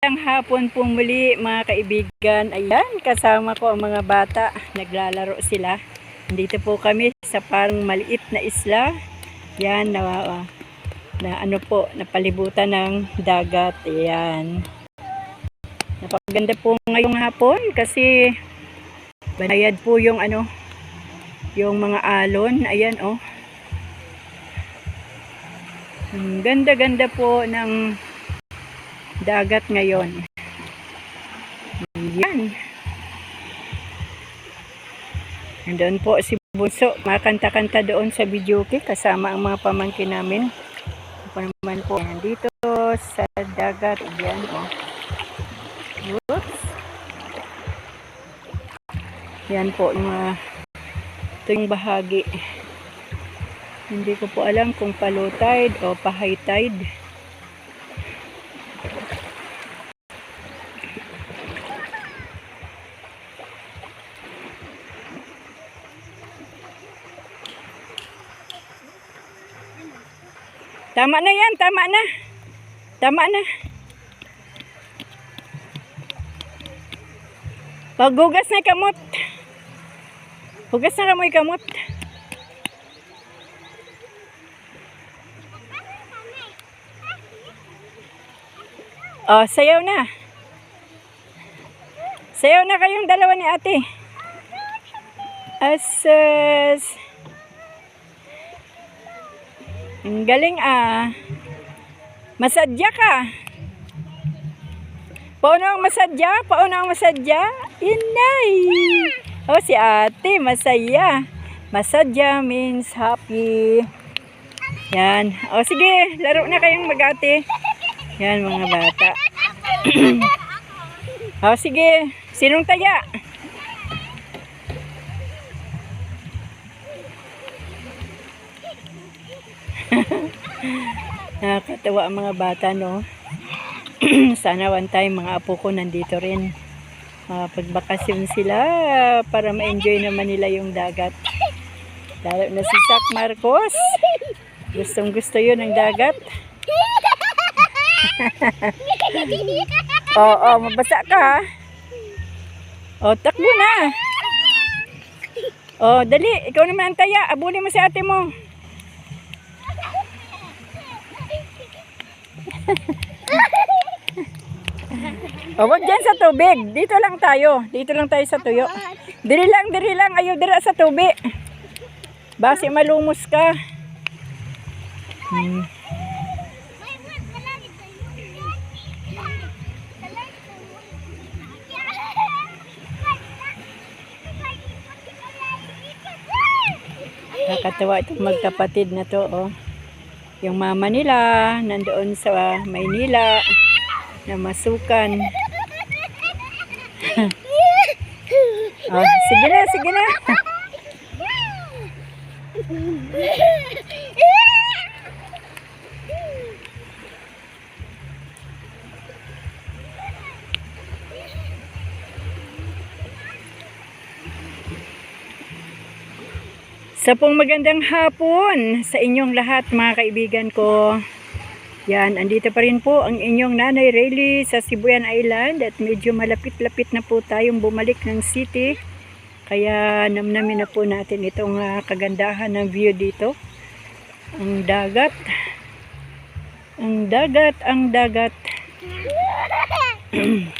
Magandang hapon po muli mga kaibigan. Ayan, kasama ko ang mga bata. Naglalaro sila. Dito po kami sa parang maliit na isla. Yan, na, na ano po, napalibutan ng dagat. Ayan. Napaganda po ngayong hapon kasi banayad po yung ano, yung mga alon. Ayan, oh. Ang ganda-ganda po ng dagat ngayon. Yan. Nandun po si Bunso. Makanta-kanta doon sa videoke kasama ang mga pamangkin namin. Ako naman po nandito sa dagat. Yan o. Whoops. Yan po yung mga ito yung bahagi. Hindi ko po alam kung pa low tide o pa high tide. Tama na yan, tama na. Tama na. Paghugas na kamot. Hugas na mo yung kamot. Oh, sayaw na. Sayaw na kayong dalawa ni ate. Asas. Ang galing ah. Masadya ka. Paano ang masadya? Paano ang masadya? Inay. Oh, si ate, masaya. Masadya means happy. Yan. O, sige. Laro na kayong mag-ate. Yan, mga bata. o, sige. Sinong taya? Nakakatawa ang mga bata, no? Sana one time mga apo ko nandito rin. Mapagbakasyon sila para ma-enjoy naman nila yung dagat. Lalo na si Sak Marcos. Gustong gusto yun ng dagat. Oo, oh, mabasa ka ha. O, takbo na. O, dali. Ikaw naman ang taya. Abulin mo si ate mo. O, wag dyan sa tubig. Dito lang tayo. Dito lang tayo sa tuyo. Diri lang, diri lang. Ayaw dira sa tubig. Basi malumos ka. Hmm. Nakakatawa itong magkapatid na to, oh. Yung mama nila, nandoon sa Maynila, na masukan. oh, sige na, sige na. Sa pong magandang hapon sa inyong lahat mga kaibigan ko. Yan, andito pa rin po ang inyong Nanay Rayleigh sa Sibuyan Island at medyo malapit-lapit na po tayong bumalik ng city. Kaya namnamin na po natin itong ah, kagandahan ng view dito. Ang dagat. Ang dagat, ang dagat.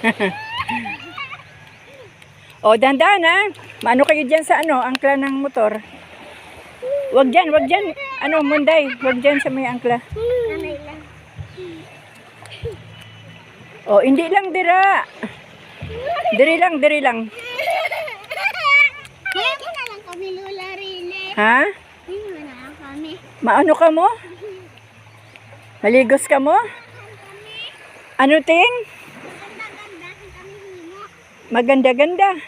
O, dandan ha. Maano kayo dyan sa ano, angkla ng motor? Wag dyan, wag dyan. Ano, munday. Wag dyan sa may angkla. O, hindi lang dira. Diri lang, diri lang. Ha? Maano ka mo? Maligos ka mo? Ano ting? Maganda-ganda.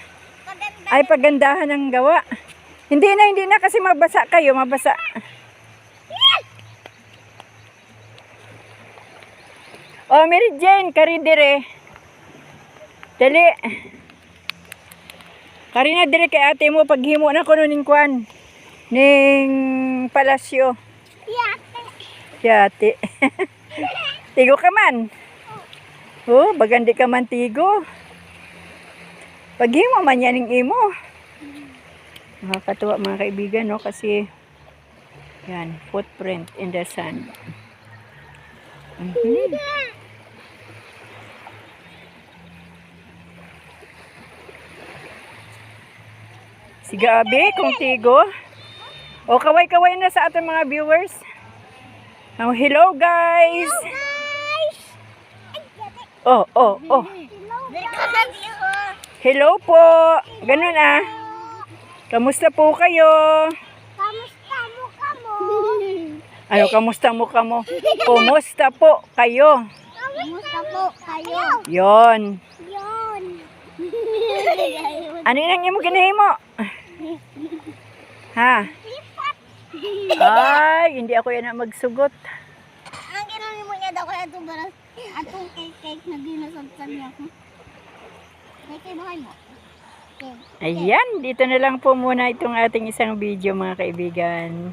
Maganda. Ay, pagandahan ang gawa. Hindi na, hindi na kasi mabasa kayo, mabasa. Oh, Mary Jane, kari dire. Dali. Kari na dire kay ate mo, paghimo na ko nuning kwan. Ning palasyo. Yate. Yati. tigo ka man. Oh, bagandi ka man tigo. Paghimo man yan ng imo. Nakakatuwa mga kaibigan, no? Kasi, yan, footprint in the sand. Mhm. Sige, Abi, kung tigo. O, kaway-kaway na sa ating mga viewers. Oh, hello, guys! Guys! Oh, oh, oh. Hello, po! Ganun ah. Kamusta po kayo? Kamusta mo ka mo? Ano, kamusta mo ka mo? Kumusta po kayo? Kamusta po kayo? Yon. Yon. Ano yun ang imo ginahimo? Ha? Ay, hindi ako yan ang magsugot. Ang ginamit mo niya daw kaya itong baras, atong cake-cake na ginasabsan niya ako. Cake, bahay mo. Cake. Ayan, dito na lang po muna itong ating isang video mga kaibigan.